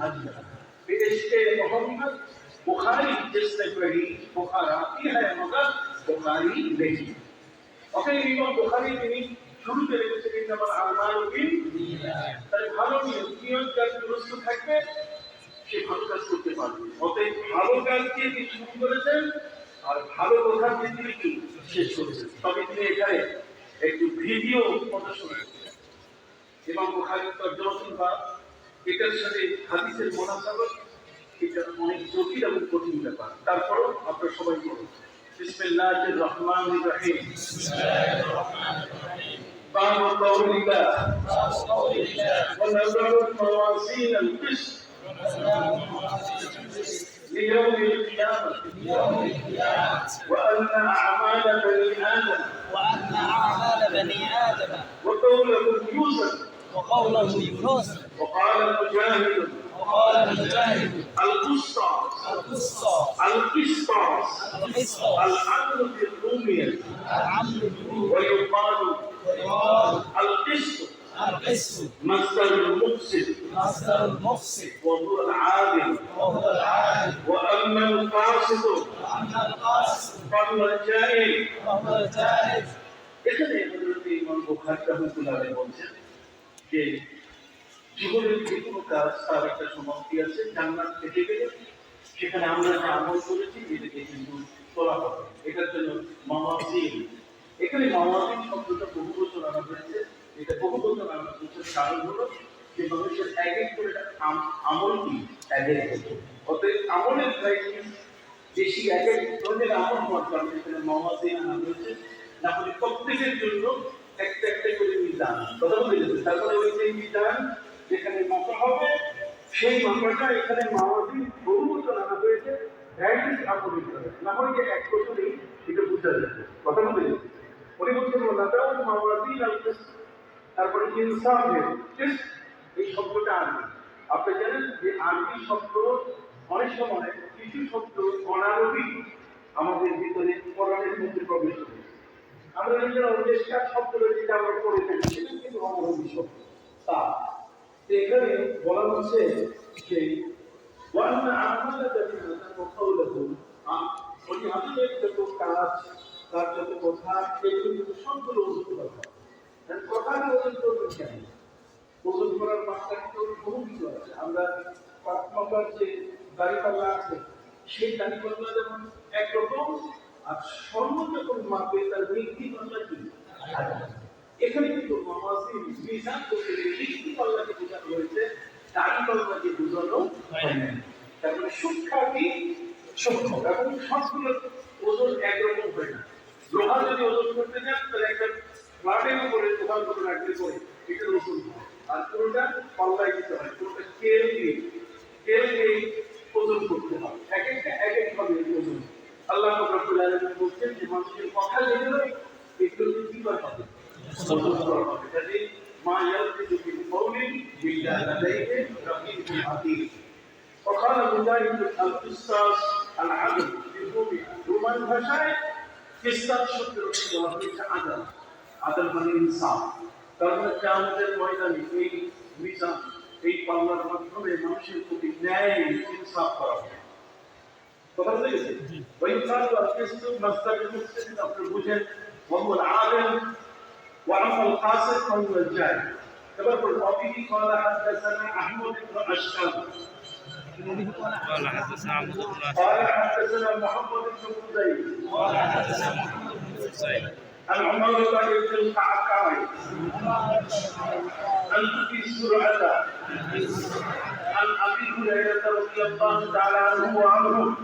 अजर इसके मोहम्मद बुखारी जिसने पढ़ी बुखार आती है मगर बुखारी नहीं ওকে ইমাম বুখারী তিনি শুরুতে রেখেছেন ইন্নামাল আমালু বিন্নিয়াত তাই ভালো নিয়ত নিয়ত যার দুরস্ত থাকবে সে ভালো কাজ করতে পারবে অতএব ভালো কাজ দিয়ে তিনি শুরু করেছেন আর ভালো কথা দিয়ে তিনি কি শেষ করেছেন তবে তিনি এখানে একটু ভিডিও প্রদর্শন করেছেন ইমাম বুখারী তর্জমা বা এটার সাথে হাদিসের মোনাসাবত এটা অনেক জটিল এবং কঠিন ব্যাপার তারপরও আপনারা সবাই করুন বিসমিল্লাহির রহমানির রহিম باب قول الله ونذر الموازين القسط ليوم القيامة وأن أعمال بني آدم وأن أعمال بني آدم وقوله يوسف وقوله يونس القسطاس القسطى العدل بالرومية العمل بالروح ويقال ويقال القسط القسط مصدر المقسط مصدر المفسد وهو العادل وهو العادل وأما القاسط وأما القاسط فهو الجائر وهو الجاهل এখানে হযরত ইমাম বুখারী রাহমাতুল্লাহ আলাইহি বলছেন যে জীবনের যে কোনো কাজ তার একটা সমাপ্তি আছে জান্নাত থেকে গেলে সেখানে আমরা যে আমল করেছি এটাকে কিন্তু তোলা হবে। এটার জন্য মামাজিন এখানে মামাজিন শব্দটা বহু বছর আনা হয়েছে। এটা বহু বছর কারণ হলো যে মানুষের এক এক করে আম- আমল এক এক হতো অতএব আমলের বেশি এক এক ধরনের আমল মামাজিন হয়েছে। না হলে প্রত্যেকের জন্য একটা একটা করে মিজান। কথা বলে তারপরে ওই যে যেখানে মাপা হবে। সেই মাপাটা এখানে মাওয়াজি বহু বছর হয়েছে। না হয় যে এক বছরেই এটা বুঝা যাচ্ছে কথা বলে। উনি বলছেন ওনাটাও মাওয়াজি তারপরে ইনসাফের এই শব্দটা আরবি আপনি জানেন যে আরবি শব্দ অনেক সময় কিছু শব্দ অনারবি আমাদের ভিতরে কোরআনের মধ্যে প্রবেশ করেছে আমরা নিজেরা চেষ্টার শব্দ যেটা আমরা করে থাকি, সেটা কিন্তু অনারবি শব্দ। তা এখানে বলা হচ্ছে যে যে দাড়িপাল্লা আছে, সেই দাড়িপাল্লা যেমন একরকম আর মাপে তার পাল্লা কি। এখানে কিন্তু মামাসি মিজান করতে পাল্লাকে হয়েছে হয় না। এবং সবগুলো ওজন একরকম হয় না। লোহা যদি ওজন করতে যান তাহলে একটা ফ্ল্যাটের উপরে দোকান করে রাখলে পরে এটা ওজন হয় আর পুরোটা পাল্লায় দিতে হয় পুরোটা স্কেল দিয়ে স্কেল দিয়ে ওজন করতে হয় এক একটা এক এক ভাবে ওজন আল্লাহ রব্বুল আলামিন বলছেন যে মানুষের কথা যেগুলো এগুলো কি করা হবে ওজন করা হবে কাজে মা ইয়ালফিজু মিন কওলিন ইল্লা লাদাইহি রাকিবুন আতীদ وقال مجاهد القصاص العدل بالرومي রোমান ভাষায় কিস্তার শব্দ দেওয়া হয়েছে আদাল আদাল মানে ইনসাফ তার মানে আমাদের ময়দানে এই মিজান এই পাল্লার মাধ্যমে মানুষের প্রতি ন্যায় ইনসাফ করা হবে কথা বুঝে গেছে ওই কাজ আর কিস্তু মাস্তারের মুসলিম আপনি বুঝেন وهو العادل وأما القاسط فهو الجاهل এবার وبه قال حدثنا أحمد بن أشكال قال حدثنا عبد الله قال حدثنا محمد بن قدير قال حدثنا محمد بن حسين عن عمر بن القعقاع عن ابي سرعه عن ابي هريره رضي الله تعالى عنه وعنه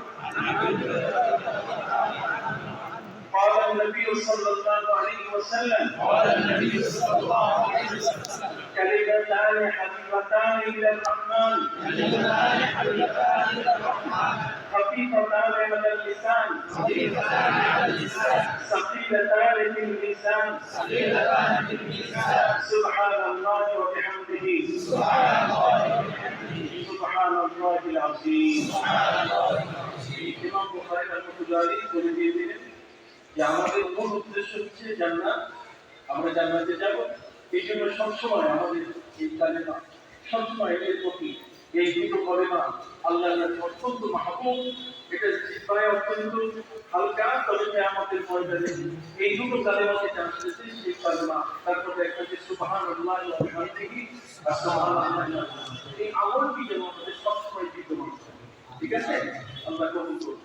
قال النبي صلى الله عليه وسلم. قال النبي صلى الله عليه وسلم. كلمتان حبيبتان إلى الرحمن. كلمتان حبيبتان إلى الرحمن. خفيفتان على اللسان. خفيفتان على اللسان. ثقيلتان في اللسان ثقيلتان في الميزان. سبحان الله وبحمده. سبحان الله وبحمده. سبحان الله العظيم. سبحان الله যে আমাদের মূল উদ্দেশ্য হচ্ছে জান্নাত, আমরা জান্নাতে যাব। এই জন্য সবসময় আমাদের এই কালেমা, সবসময় এর প্রতি এই দুটো কলেমা আল্লাহর কাছে অত্যন্ত মাহবুব। এটা অত্যন্ত হালকা আমাদের এই দুটো কালেমাকে জানতেছে সেই কালেমা, তারপরে একটা সুবাহান আল্লাহ শান্তি আর আল্লাহ এই আমলটি যেন আমাদের সবসময় বিদ্যমান ঠিক আছে? আল্লাহ কবুল করুন।